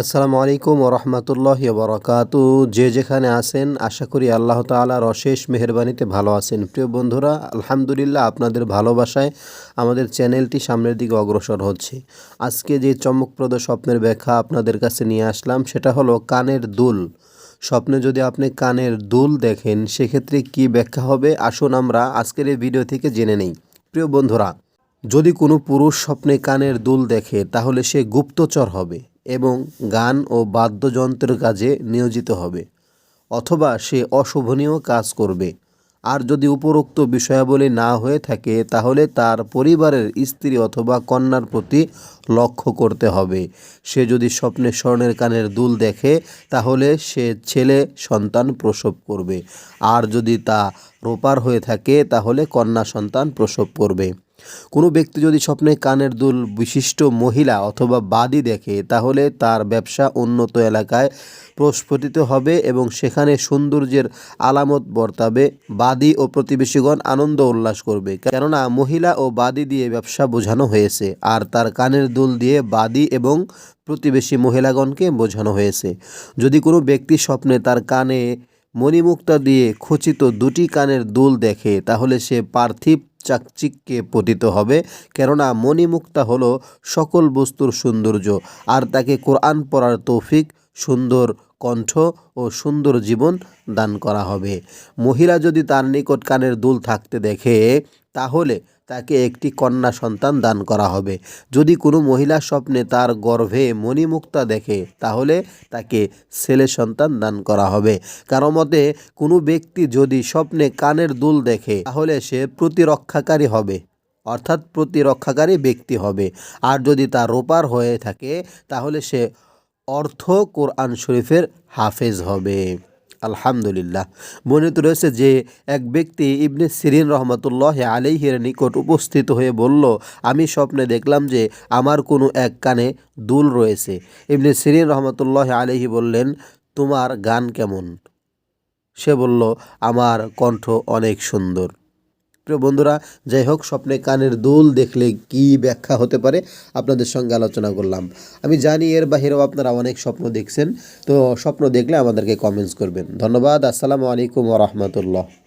আসসালামু আলাইকুম ওরহমতুল্লাহ বরকাতু। যে যেখানে আছেন, আশা করি আল্লাহ তালার অশেষ মেহরবানিতে ভালো আছেন। প্রিয় বন্ধুরা, আলহামদুলিল্লাহ আপনাদের ভালোবাসায় আমাদের চ্যানেলটি সামনের দিকে অগ্রসর হচ্ছে। আজকে যে চমকপ্রদ স্বপ্নের ব্যাখ্যা আপনাদের কাছে নিয়ে আসলাম, সেটা হলো কানের দুল। স্বপ্নে যদি আপনি কানের দুল দেখেন, সেক্ষেত্রে কি ব্যাখ্যা হবে? আসুন আমরা আজকের এই ভিডিও থেকে জেনে নেই। প্রিয় বন্ধুরা, যদি কোনো পুরুষ স্বপ্নে কানের দুল দেখে, তাহলে সে গুপ্তচর হবে। এবং গান ও বাদ্যযন্ত্রের কাজে নিয়োজিত হবে, অথবা সে অশোভনীয় কাজ করবে। আর যদি উপরোক্ত বিষয়াবলী না হয়ে থাকে, তাহলে তার পরিবারের স্ত্রী অথবা কন্যার প্রতি লক্ষ্য করতে হবে। সে যদি স্বপ্নে স্বর্ণের কানের দুল দেখে, তাহলে সে ছেলে সন্তান প্রসব করবে। আর যদি তা রোপার হয়ে থাকে, তাহলে কন্যা সন্তান প্রসব করবে। কোনো ব্যক্তি যদি স্বপ্নে কানের দুল বিশিষ্ট মহিলা অথবা বাদি দেখে, তাহলে তার ব্যবসা উন্নত এলাকায় প্রস্ফুটিত হবে এবং সেখানে সৌন্দর্যের আলামত বর্তাবে। বাদি ও প্রতিবেশীগণ আনন্দ উল্লাস করবে। কেননা, মহিলা ও বাদি দিয়ে ব্যবসা বোঝানো হয়েছে আর তার কানের দুল দিয়ে বাদি এবং প্রতিবেশী মহিলাগণকে বোঝানো হয়েছে। যদি কোনো ব্যক্তি স্বপ্নে তার কানে মণিমুক্তা দিয়ে খচিত দুটি কানের দুল দেখে, তাহলে সে পার্থিব চাকচিক্যে পতিত হবে। কেননা মণিমুক্তা হলো সকল বস্তুর সৌন্দর্য আর তাকে কোরআন পড়ার তৌফিক, সুন্দর কণ্ঠ ও সুন্দর জীবন দান করা হবে। মহিলা যদি তার নিকট কানের দুল থাকতে দেখে, তাহলে তাকে একটি কন্যা সন্তান দান করা হবে। যদি কোনো মহিলা স্বপ্নে তার গর্ভে মণিমুক্তা দেখে, তাহলে তাকে ছেলে সন্তান দান করা হবে। কারও মতে কোনো ব্যক্তি যদি স্বপ্নে কানের দুল দেখে, তাহলে সে প্রতিরক্ষাকারী হবে, অর্থাৎ প্রতিরক্ষাকারী ব্যক্তি হবে। আর যদি তা রোপার হয়ে থাকে, তাহলে সে অর্থ কোরআন শরীফের হাফেজ হবে। আলহামদুলিল্লাহ। বর্ণিত রয়েছে যে, এক ব্যক্তি ইবনে সিরিন রহমতুল্লাহ আলিহের নিকট উপস্থিত হয়ে বলল, আমি স্বপ্নে দেখলাম যে আমার কোনো এক কানে দুল রয়েছে। ইবনে সিরিন রহমতুল্লাহ আলিহি বললেন, তোমার গান কেমন? সে বলল, আমার কণ্ঠ অনেক সুন্দর। প্রিয় বন্ধুরা, যাই হোক, স্বপ্নে কানের দুল দেখলে কি ব্যাখ্যা হতে পারে আপনাদের সঙ্গে আলোচনা করলাম। আমি জানি এর বাহিরেও আপনারা অনেক স্বপ্ন দেখছেন, তো স্বপ্ন দেখলে আমাদেরকে কমেন্টস করবেন। ধন্যবাদ, আসসালামু আলাইকুম রহমতুল্লাহ।